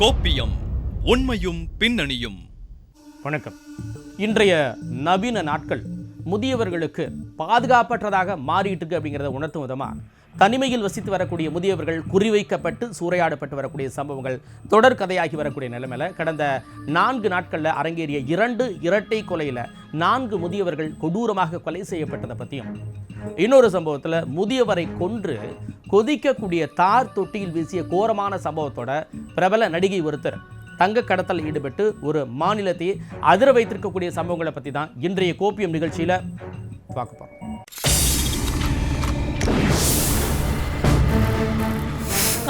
கோப்பியம் உண்மையும் பின்னணியும். வணக்கம். இன்றைய நவீன நாட்கள் முதியவர்களுக்கு பாதுகாப்பற்றதாக மாறிட்டு இருக்கு அப்படிங்கிறத உணர்த்தும் விதமாக தனிமையில் வசித்து வரக்கூடிய முதியவர்கள் குறிவைக்கப்பட்டு சூறையாடப்பட்டு வரக்கூடிய சம்பவங்கள் தொடர் கதையாகி வரக்கூடிய நிலைமையில கடந்த நான்கு நாட்களில் அரங்கேறிய இரண்டு இரட்டை கொலையில் நான்கு முதியவர்கள் கொடூரமாக கொலை செய்யப்பட்டதை பற்றியும் இன்னொரு சம்பவத்தில் முதியவரை கொன்று கொதிக்கக்கூடிய தார் தொட்டியில் வீசிய கோரமான சம்பவத்தோட பிரபல நடிகை ஒருத்தர் தங்க கடத்தல் ஈடுபட்டு ஒரு மாநிலத்தை அதிர வைத்திருக்கக்கூடிய சம்பவங்களை பற்றி தான் இன்றைய கோப்பியம் நிகழ்ச்சியில் பார்க்க போகிறோம்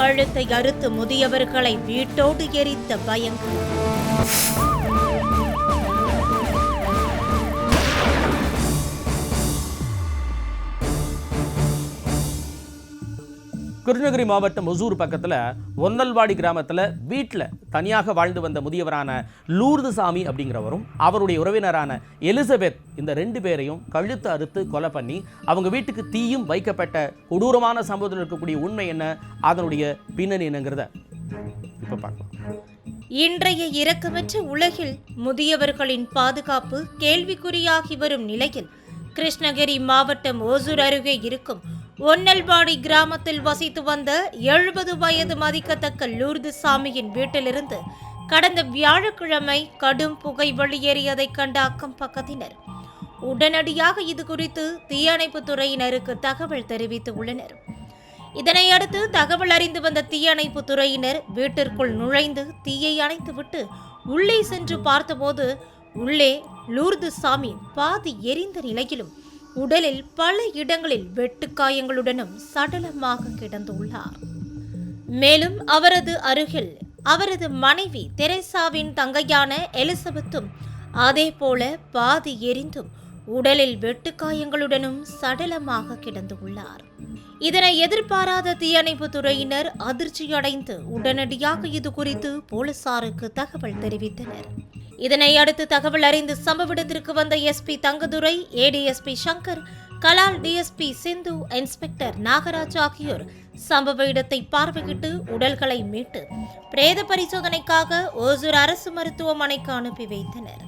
கழுத்தை அறுத்து முதியவர்களை வீட்டோடு எரித்த பயங்கரம். கிருஷ்ணகிரி மாவட்டம் ஒசூர் பக்கத்தில் ஒன்னல்வாடி கிராமத்தில் வீட்டில் தனியாக வாழ்ந்து வந்த முதியவரான லூர்துசாமி அப்படிங்கிறவரும் அவருடைய உறவினரான எலிசபெத் இந்த ரெண்டு பேரையும் கழுத்து அறுத்து கொலை பண்ணி அவங்க வீட்டுக்கு தீயும் வைக்கப்பட்ட கொடூரமான சம்பவத்தில் இருக்கக்கூடிய உண்மை என்ன அதனுடைய பின்னணி என்னங்கிறத இப்போ பார்க்கலாம் இன்றைய இரக்கமற்ற உலகில் முதியவர்களின் பாதுகாப்பு கேள்விக்குறியாகி வரும் நிலையில் கிருஷ்ணகிரி மாவட்டம் ஓசூர் அருகே இருக்கும் ஒன்னல்பாடி கிராமத்தில் வசித்து வந்த எழுபது வயது மதிக்கத்தக்க லூர்து சாமியின் வீட்டிலிருந்து கடந்த வியாழக்கிழமை கடும் புகை வெளியேறியதை கண்ட அக்கம் பக்கத்தினர். உடனடியாக இது குறித்து தீயணைப்பு துறையினருக்கு தகவல் தெரிவித்து உள்ளனர். இதனையடுத்து தகவல் அறிந்து வந்த தீயணைப்பு துறையினர் வீட்டிற்குள் நுழைந்து தீயை அணைத்துவிட்டு உள்ளே சென்று பார்த்தபோது உள்ளே லூர்து சாமி பாதி எரிந்த நிலையிலும் உடலில் பல இடங்களில் வெட்டுக்காயங்களுடனும் சடலமாக கிடந்துள்ளார். மேலும் அவரது அருகில் அவரது மனைவி தெரேசாவின் தங்கையான எலிசபெத்தும் அதேபோல பாதி எரிந்தும் உடலில் வெட்டுக்காயங்களுடனும் சடலமாக கிடந்துள்ளார். இதனை எதிர்பாராத தீயணைப்பு துறையினர் அதிர்ச்சியடைந்து உடனடியாக இது குறித்து போலீசாருக்கு தகவல் தெரிவித்தனர். இதனை அடுத்து தகவல் அறிந்து சம்பவ இடத்திற்கு வந்த எஸ்பி தங்கதுரை ஏடிஎஸ்பி சங்கர் கலால் டிஎஸ்பி சிந்து இன்ஸ்பெக்டர் நாகராஜ் ஆகியோர் சம்பவ இடத்தை பார்வையிட்டு உடல்களை மீட்டு பிரேத பரிசோதனைக்காக ஓசூர் அரசு மருத்துவமனைக்கு அனுப்பி வைத்தனர்.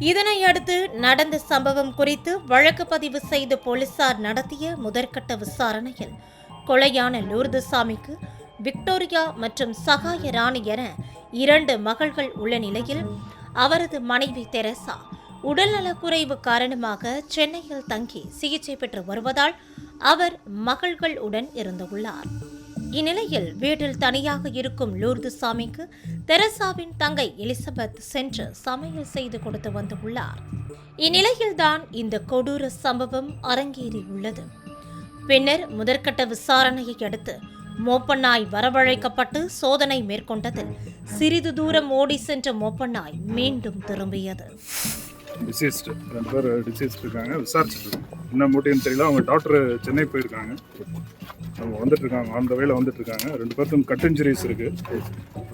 இதனை அடுத்து நடந்த சம்பவம் குறித்து வழக்கு பதிவு செய்த போலீசார் நடத்திய முதற்கட்ட விசாரணையில் கொலையான லூர்துசாமிக்கு விக்டோரியா மற்றும் சகாய ராணி என இரண்டு மகள்கள் உள்ள நிலையில் அவரது மனைவி தெரசா உடல்நலக்குறைவு காரணமாக சென்னையில் தங்கி சிகிச்சை பெற்று வருவதால் அவர் மகள்கள் உடன் இருந்துள்ளார் இந்நிலையில் வீட்டில் தனியாக இருக்கும் லூர்து சாமிக்கு தெரசாவின் தங்கை எலிசபெத் சென்று சமையல் செய்து கொடுத்து வந்துள்ளார் இந்நிலையில்தான் இந்த கொடூர சம்பவம் அரங்கேறியுள்ளது பின்னர் முதற்கட்ட விசாரணையை அடுத்து மோப்பநாய் வரவழைக்கப்பட்டு சோதனை மேற்கொண்டதில் சிறிது தூரம் ஓடி சென்ற மோப்பநாய் மீண்டும் திரும்பியது. டிசீஸ்டு ரெண்டு பேர் டிசீஸ்டு இருக்காங்க. விசாரிச்சுட்டு என்ன மூட்டையும் தெரியல. அவங்க டாக்டர் சென்னை போயிருக்காங்க. அவங்க வந்துட்டு இருக்காங்க. அந்த வேலை வந்துட்டு இருக்காங்க. ரெண்டு பேருக்கும் கட் இன்ஜுரிஸ் இருக்கு.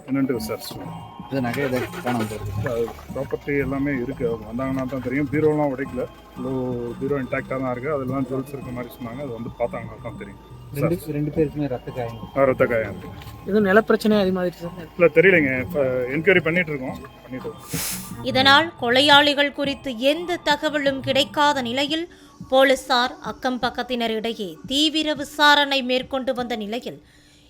என்னன்ட்டு விசாரிச்சுருக்கோம் இது நகை இதை காணாம போயிருக்கு ப்ராப்பர்ட்டி எல்லாமே இருக்கு. அவங்க வந்தாங்கன்னா தான் தெரியும். பீரோலாம் உடைக்கல. இவ்வளோ பீரோ இன்டாக்டாக தான் இருக்கு. அதெல்லாம் ஜுவல்ஸ் இருக்க மாதிரி சொன்னாங்க. அது வந்து பார்த்தாங்கன்னா தான் தெரியும். ரெண்டு ரெண்டு பேருக்குமே ரத்த காயம். ஆ, ரத்த காயம். எதுவும் நிலப்பிரச்சனை அது மாதிரி சார்? இல்லை தெரியலைங்க. இப்போ என்கொயரி பண்ணிட்டு இருக்கோம் பண்ணிட்டு இருக்கோம். இதனால் கொலையாளிகள் குறித்து எந்த தகவலும் கிடைக்காத நிலையில் போலீசார் அக்கம் பக்கத்தினரிடையே தீவிர விசாரணை மேற்கொண்டு வந்த நிலையில்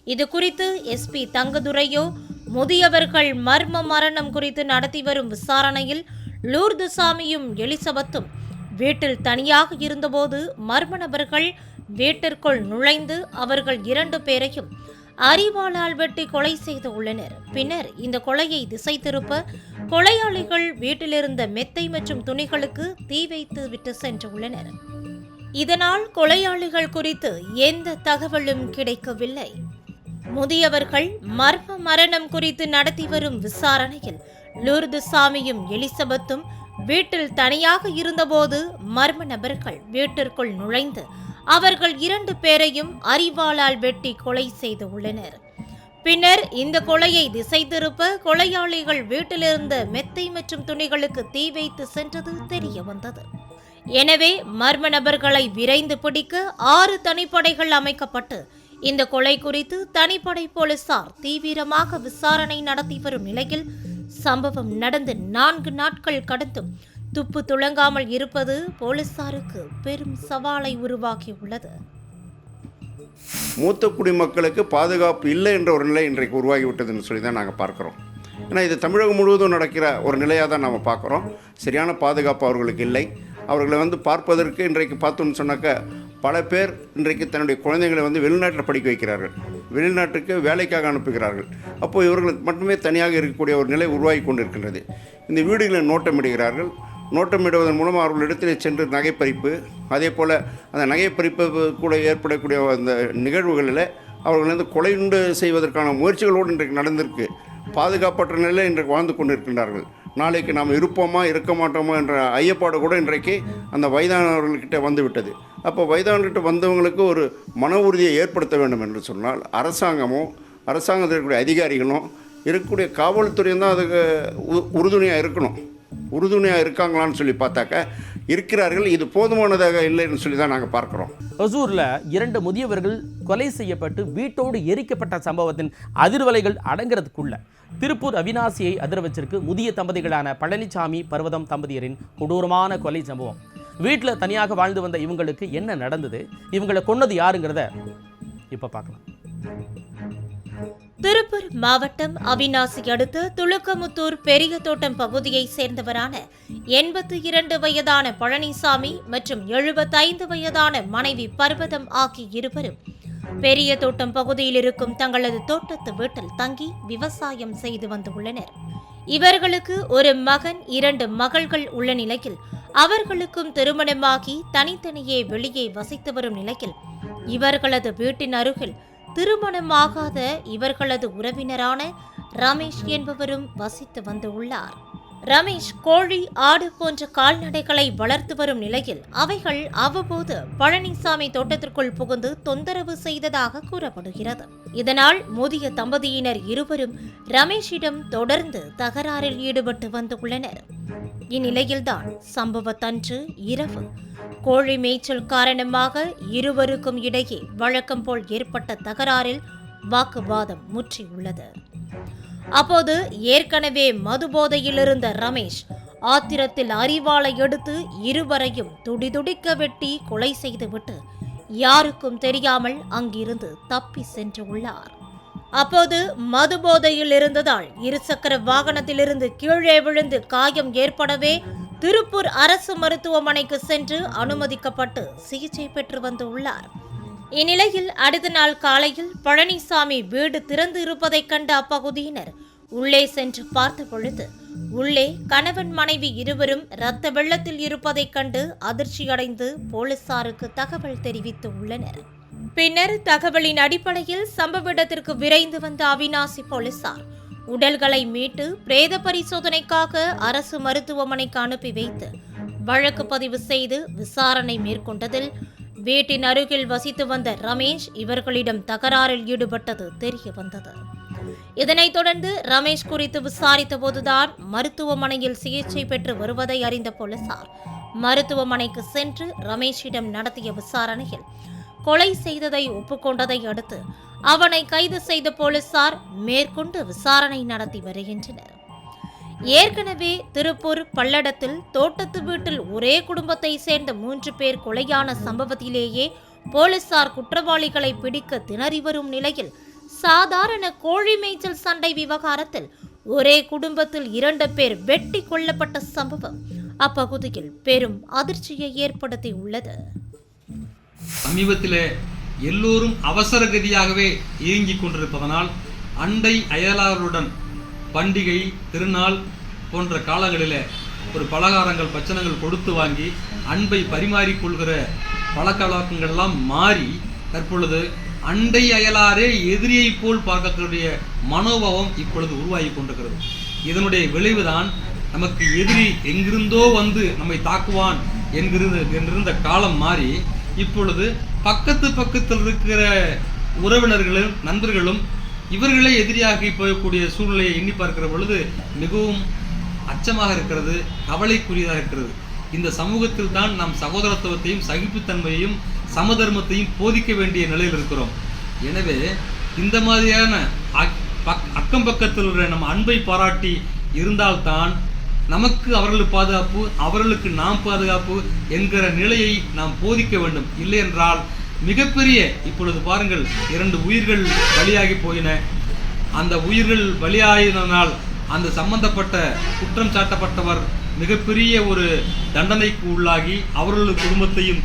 இது குறித்து எஸ்பி தங்கதுரையோ முதியவர்கள் மர்ம மரணம் குறித்து நடத்தி வரும் விசாரணையில் லூர்துசாமியும் எலிசபெத்தும் வீட்டில் தனியாக இருந்தபோது மர்ம நபர்கள் வீட்டிற்குள் நுழைந்து அவர்கள் இரண்டு பேரையும் அரிவாளால் வெட்டி கொலை செய்து உள்ளனர். பின்னர் இந்த கொலையை திசை திருப்ப கொலையாளிகள் வீட்டிலிருந்த மெத்தை மற்றும் துணிகளுக்கு தீ வைத்து விட்டு சென்றுள்ளனர் இதனால் கொலையாளிகள் குறித்து எந்த தகவலும் கிடைக்கவில்லை. முதியவர்கள் மர்ம மரணம் குறித்து நடத்தி வரும் விசாரணையில் லூர்து சாமியும் எலிசபெத்தும் வீட்டில் தனியாக இருந்தபோது மர்ம நபர்கள் வீட்டிற்குள் நுழைந்து அவர்கள் இரண்டு பேரையும் அரிவாளால் வெட்டி கொலை செய்து உள்ளனர். பின்னர் இந்த கொலையை திசை திருப்ப கொலையாளிகள் வீட்டிலிருந்த மெத்தை மற்றும் துணிகளுக்கு தீ வைத்து சென்றது தெரிய வந்தது எனவே மர்ம நபர்களை விரைந்து பிடிக்க ஆறு தனிப்படைகள் அமைக்கப்பட்டு இந்த கொலை குறித்து தனிப்படை போலீசார் தீவிரமாக விசாரணை நடத்தி வரும் நிலையில் சம்பவம் நடந்து நான்கு நாட்கள் கடந்தும் துப்பு துளங்காமல் இருப்பது போலீசாருக்கு பெரும் சவாலை உருவாக்கியுள்ளது. மூத்த குடிமக்களுக்கு பாதுகாப்பு இல்லை என்ற ஒரு நிலை இன்றைக்கு உருவாகிவிட்டதுன்னு சொல்லி தான் நாங்கள் பார்க்குறோம். ஏன்னா இது தமிழகம் முழுவதும் நடக்கிற ஒரு நிலையாக தான் நாம் பார்க்குறோம். சரியான பாதுகாப்பு அவர்களுக்கு இல்லை. அவர்களை வந்து பார்ப்பதற்கு இன்றைக்கு பார்த்தோம்னு சொன்னாக்க பல பேர் இன்றைக்கு தன்னுடைய குழந்தைகளை வந்து வெளிநாட்டில் படிக்க வைக்கிறார்கள். வெளிநாட்டுக்கு வேலைக்காக அனுப்புகிறார்கள். அப்போது இவர்களுக்கு மட்டுமே தனியாக இருக்கக்கூடிய ஒரு நிலை உருவாகி கொண்டிருக்கின்றது. இந்த வீடுகளை நோட்டமிடுகிறார்கள். நோட்டமிடுவதன் மூலம் அவர்களிடத்தில் சென்று நகைப்பறிப்பு அதே போல் அந்த நகைப்பறிப்பு கூட ஏற்படக்கூடிய அந்த நிகழ்வுகளில் அவர்கள் வந்து கொலையுண்டு செய்வதற்கான முயற்சிகளோடு இன்றைக்கு நடந்திருக்கு. பாதுகாப்பற்ற நிலையில் இன்றைக்கு வாழ்ந்து கொண்டிருக்கின்றார்கள். நாளைக்கு நாம் இருப்போமா இருக்க மாட்டோமா என்ற ஐயப்பாடு கூட இன்றைக்கு அந்த வயதானவர்கள்கிட்ட வந்துவிட்டது. அப்போ வயதானவர்கிட்ட வந்தவங்களுக்கு ஒரு மன உறுதியை ஏற்படுத்த வேண்டும் என்று சொன்னால் அரசாங்கமும் அரசாங்கத்தில் இருக்கக்கூடிய அதிகாரிகளும் இருக்கக்கூடிய காவல்துறையும் தான் அதுக்கு உ- உறுதுணையாக இருக்கணும். உறுதுணையாக இருக்காங்களான்னு சொல்லி பார்த்தாக்க இருக்கிறார்கள் இது போதுமானதாக இல்லைன்னு சொல்லி தான் நாங்கள் பார்க்குறோம். ஒசூரில் இரண்டு முதியவர்கள் கொலை செய்யப்பட்டு வீட்டோடு எரிக்கப்பட்ட சம்பவத்தின் அதிர்வலைகள் அடங்கிறதுக்குள்ள திருப்பூர் அவினாசியை அதிர வச்சிருக்கு முதிய தம்பதிகளான பழனிசாமி பர்வதம் தம்பதியரின் கொடூரமான கொலை சம்பவம். வீட்டில் தனியாக வாழ்ந்து வந்த இவங்களுக்கு என்ன நடந்தது? இவங்களை கொன்னது யாருங்கிறத இப்போ பார்க்கலாம். திருப்பூர் மாவட்டம் அவிநாசி அடுத்த துலுக்கமுத்தூர் பெரிய தோட்டம் பகுதியைச் சேர்ந்தவரான எண்பத்தி இரண்டு வயதான பழனிசாமி மற்றும் எழுபத்தைந்து வயதான மனைவி பர்வதம் ஆகிய இருவரும் பெரிய தோட்டம் பகுதியில் இருக்கும் தங்களது தோட்டத்து வீட்டில் தங்கி விவசாயம் செய்து வந்துள்ளனர். இவர்களுக்கு ஒரு மகன் இரண்டு மகள்கள் உள்ள நிலையில் அவர்களுக்கும் திருமணமாகி தனித்தனியே வெளியே வசித்து வரும் நிலையில் இவர்களது வீட்டின் அருகில் திருமணமாகாத இவர்களது உறவினரான ரமேஷ் என்பவரும் வசித்து வந்துள்ளார். ரமேஷ் கோழி ஆடு போன்ற கால்நடைகளை வளர்த்து வரும் நிலையில் அவைகள் அவ்வப்போது பழனிசாமி தோட்டத்திற்குள் புகுந்து தொந்தரவு செய்ததாக கூறப்படுகிறது. இதனால் முதிய தம்பதியினர் இருவரும் ரமேஷிடம் தொடர்ந்து தகராறில் ஈடுபட்டு வந்துள்ளனர் இந்நிலையில்தான் சம்பவத்தன்று இரவு. கோழி மேய்ச்சல் காரணமாக இருவருக்கும் இடையே வழக்கம் போல் ஏற்பட்ட தகராறில் வாக்குவாதம் முற்றியுள்ளது. அப்போது ஏற்கனவே மதுபோதையில் இருந்த ரமேஷ் ஆத்திரத்தில் அறிவாளை எடுத்து இருவரையும் துடிதுடிக்க வெட்டி கொலை செய்துவிட்டு யாருக்கும் தெரியாமல் அங்கிருந்து தப்பி சென்று உள்ளார். அப்போது மதுபோதையில் இருந்ததால் இருசக்கர வாகனத்திலிருந்து கீழே விழுந்து காயம் ஏற்படவே திருப்பூர் அரசு மருத்துவமனைக்கு சென்று அனுமதிக்கப்பட்டு சிகிச்சை பெற்று வந்துள்ளார் இந்நிலையில் அடுத்த நாள் காலையில் பழனிசாமி வீடு திறந்து இருப்பதைக் கண்ட அப்பகுதியினர் உள்ளே சென்று பார்த்த பொழுது உள்ளே கணவன் மனைவி இருவரும் இரத்த வெள்ளத்தில் இருப்பதைக் கண்டு அதிர்ச்சியடைந்து போலீசாருக்கு தகவல் தெரிவித்து உள்ளனர். பின்னர் தகவலின் அடிப்படையில் சம்பவ இடத்திற்கு விரைந்து வந்த அவினாசி போலீசார் உடல்களை மீட்டு பிரேத பரிசோதனைக்காக அரசு மருத்துவமனைக்கு அனுப்பி வைத்து வழக்கு பதிவு செய்து விசாரணை மேற்கொண்டதில் வீட்டின் அருகில் வசித்து வந்த ரமேஷ் இவர்களிடம் தகராறில் ஈடுபட்டது தெரிய வந்தது. இதனைத் தொடர்ந்து ரமேஷ் குறித்து விசாரித்த போதுதான் மருத்துவமனையில் சிகிச்சை பெற்று வருவதை அறிந்த போலீசார் மருத்துவமனைக்கு சென்று ரமேஷிடம் நடத்திய விசாரணையில் கொலை செய்ததை ஒப்புக்கொண்டதை அடுத்து அவனை கைது செய்த போலீசார் மேற்கொண்டு விசாரணை நடத்தி வருகின்றனர். ஏற்கனவே திருப்பூர் பல்லடத்தில் தோட்டத்து வீட்டில் ஒரே குடும்பத்தை சேர்ந்த மூன்று பேர் கொலையான சம்பவத்திலேயே போலீசார் குற்றவாளிகளை பிடிக்க திணறி வரும் நிலையில் சாதாரண கோழி மேய்ச்சல் சண்டை விவகாரத்தில் ஒரே குடும்பத்தில் இரண்டு பேர் வெட்டி கொல்லப்பட்ட சம்பவம் அப்பகுதியில் பெரும் அதிர்ச்சியை ஏற்படுத்தி உள்ளது சமீபத்தில் எல்லோரும் அவசரகதியாகவே இயங்கிக் கொண்டிருப்பதனால் அண்டை அயலாருடன் பண்டிகை திருநாள் போன்ற காலங்களில் ஒரு பலகாரங்கள் பச்சனங்கள் கொடுத்து வாங்கி அன்பை பரிமாறிக்கொள்கிற பழக்க வழக்கங்கள்லாம் மாறி தற்பொழுது அண்டை அயலாரே எதிரியை போல் பார்க்கக்கூடிய மனோபாவம் இப்பொழுது உருவாகி கொண்டிருக்கிறது. இதனுடைய விளைவுதான் நமக்கு எதிரி எங்கிருந்தோ வந்து நம்மை தாக்குவான் என்கிறது என்றிருந்த காலம் மாறி இப்பொழுது பக்கத்து பக்கத்தில் இருக்கிற உறவினர்களும் நண்பர்களும் இவர்களே எதிரியாகி போகக்கூடிய சூழ்நிலையை எண்ணி பார்க்கிற பொழுது மிகவும் அச்சமாக இருக்கிறது கவலைக்குரியதாக இருக்கிறது. இந்த சமூகத்தில் தான் நாம் சகோதரத்துவத்தையும் சகிப்புத்தன்மையையும் சமதர்மத்தையும் போதிக்க வேண்டிய நிலையில் இருக்கிறோம். எனவே இந்த மாதிரியான அக்- பக்- அக்கம் பக்கத்தில் உள்ள நம்ம அன்பை பாராட்டி இருந்தால்தான் நமக்கு அவர்களுக்கு பாதுகாப்பு அவர்களுக்கு நாம் பாதுகாப்பு என்கிற நிலையை நாம் போதிக்க வேண்டும். இல்லை என்றால் மிகப்பெரிய இப்பொழுது பாருங்கள் இரண்டு உயிர்கள் பலியாகி போயின. அந்த உயிர்கள் பலியாயினால் அந்த சம்பந்தப்பட்ட குற்றம் சாட்டப்பட்டவர் மிகப்பெரிய ஒரு தண்டனைக்கு உள்ளாகி அவர்களது குடும்பத்தையும்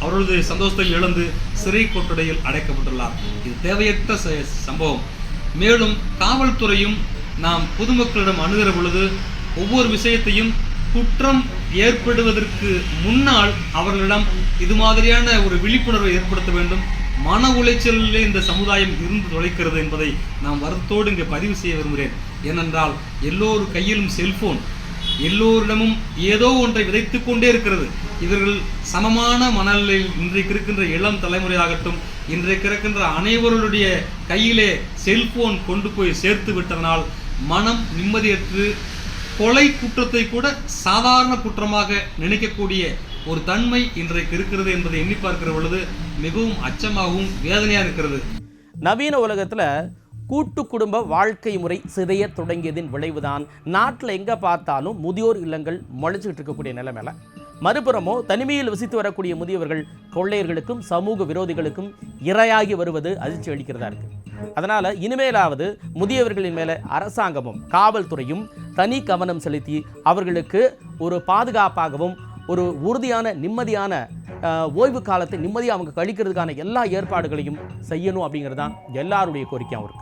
அவர்களது சந்தோஷத்தை இழந்து சிறை கொட்டடையில் அடைக்கப்பட்டுள்ளார். இது தேவையற்ற ச- சம்பவம். மேலும் காவல்துறையும் நாம் பொதுமக்களிடம் அணுகிற பொழுது ஒவ்வொரு விஷயத்தையும் குற்றம் ஏற்படுவதற்கு முன்னால் அவர்களிடம் இது மாதிரியான ஒரு விழிப்புணர்வை ஏற்படுத்த வேண்டும். மன உளைச்சலிலே இந்த சமுதாயம் இருந்து தொலைக்கிறது என்பதை நாம் வருத்தோடு இங்கே பதிவு செய்ய விரும்புகிறேன். ஏனென்றால் எல்லோரு கையிலும் செல்போன் எல்லோரிடமும் ஏதோ ஒன்றை விதைத்து கொண்டே இருக்கிறது. இவர்கள் சமமான மனநிலையில் இன்றைக்கு இருக்கின்ற இளம் தலைமுறையாகட்டும் இன்றைக்கு இருக்கின்ற அனைவருடைய கையிலே செல்போன் கொண்டு போய் சேர்த்து விட்டதனால் மனம் நிம்மதியற்று கொலை குற்றத்தை கூட சாதாரண குற்றமாக நினைக்கக்கூடிய ஒரு தன்மை இன்றைக்கு இருக்கிறது என்பதை எண்ணி பார்க்கிற பொழுது மிகவும் அச்சமாகவும் வேதனையாக இருக்கிறது. நவீன உலகத்தில் கூட்டு குடும்ப வாழ்க்கை முறை சிதைய தொடங்கியதின் விளைவுதான். நாட்டில் எங்கே பார்த்தாலும் முதியோர் இல்லங்கள் முளைச்சிக்கிட்டு இருக்கக்கூடிய நிலைமையில. மறுபுறமோ தனிமையில் வசித்து வரக்கூடிய முதியவர்கள் கொள்ளையர்களுக்கும் சமூக விரோதிகளுக்கும் இரையாகி வருவது அதிர்ச்சி அளிக்கிறதா இருக்குது அதனால இனிமேலாவது முதியவர்களின் மேலே அரசாங்கமும் காவல்துறையும் தனி கவனம் செலுத்தி அவர்களுக்கு ஒரு பாதுகாப்பாகவும் ஒரு உறுதியான நிம்மதியான ஓய்வு காலத்தை நிம்மதியாக அவங்க கழிக்கிறதுக்கான எல்லா ஏற்பாடுகளையும் செய்யணும் அப்படிங்கிறது தான் எல்லாருடைய கோரிக்கையாகவும் இருக்குது